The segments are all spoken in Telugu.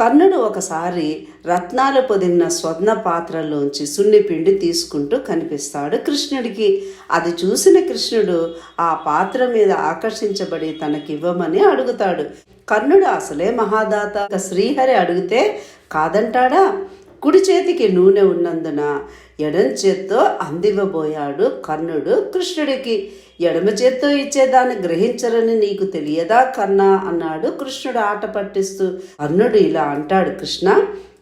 కర్ణుడు ఒకసారి రత్నాలు పొదిన స్వర్ణ పాత్రలోంచి సున్నిపిండి తీసుకుంటూ కనిపిస్తాడు కృష్ణుడికి. అది చూసిన కృష్ణుడు ఆ పాత్ర మీద ఆకర్షించబడి తనకివ్వమని అడుగుతాడు. కర్ణుడు అసలే మహాదాత. శ్రీహరి అడిగితే కాదంటాడా? కుడి చేతికి నూనె ఉన్నందున ఎడం చేత్తో అందివ్వబోయాడు కర్ణుడు కృష్ణుడికి. ఎడమ చేత్తో ఇచ్చేదాన్ని గ్రహించరని నీకు తెలియదా కన్నా? అన్నాడు కృష్ణుడు ఆట పట్టిస్తూ. కర్ణుడు ఇలా అంటాడు కృష్ణ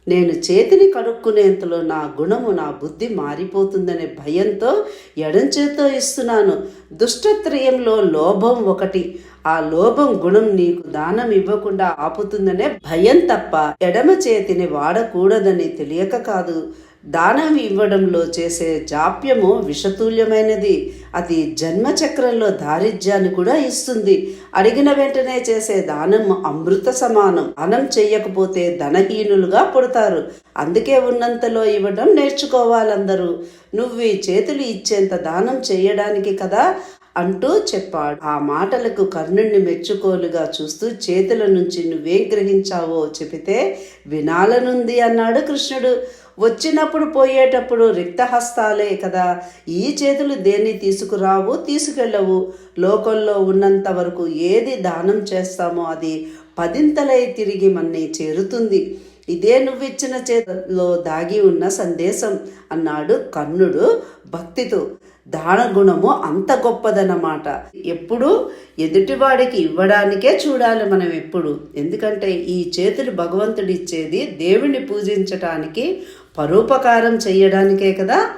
నేను చేతిని కడుక్కునేంతలో నా గుణము నా బుద్ధి మారిపోతుందనే భయంతో ఎడం చేత్తో ఇస్తున్నాను. దుష్టత్రయంలో లోభం ఒకటి ఆ లోభం గుణం నీకు దానం ఇవ్వకుండా ఆపుతుందనే భయం తప్ప ఎడమ చేతిని వాడకూడదని తెలియక కాదు. దానం ఇవ్వడంలో చేసే జాప్యము విషతుల్యమైనది. అది జన్మచక్రంలో దారిద్ర్యాన్ని కూడా ఇస్తుంది. అడిగిన వెంటనే చేసే దానం అమృత సమానం. దానం చెయ్యకపోతే ధనహీనులుగా పుడతారు. అందుకే ఉన్నంతలో ఇవ్వడం నేర్చుకోవాలందరూ. నువ్వు ఈ చేతులు ఇచ్చేంత దానం చేయడానికి కదా అంటూ చెప్పాడు. ఆ మాటలకు కర్ణుణ్ణి మెచ్చుకోలుగా చూస్తూ చేతుల నుంచి నువ్వేం గ్రహించావో చెబితే వినాలనుంది అన్నాడు కృష్ణుడు. వచ్చినప్పుడు పోయేటప్పుడు రిక్తహస్తాలే కదా. ఈ చేతులు దేన్ని తీసుకురావు? తీసుకెళ్ళవు. లోకంలో ఉన్నంత వరకు ఏది దానం చేస్తామో అది పదింతలై తిరిగి మన్ని చేరుతుంది. ఇదే నువ్విచ్చిన చేతిలో దాగి ఉన్న సందేశం అన్నాడు కర్ణుడు భక్తితో. దాన గుణము అంత గొప్పదన్నమాట. ఎప్పుడు? ఎదుటివాడికి ఇవ్వడానికే చూడాలి మనం ఎప్పుడు. ఎందుకంటే ఈ చేతులు భగవంతుడు ఇచ్చేది దేవుణ్ణి పూజించటానికి పరోపకారం చేయడానికే కదా.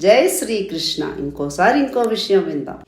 జై శ్రీకృష్ణ. ఇంకోసారి ఇంకో విషయం విందాం.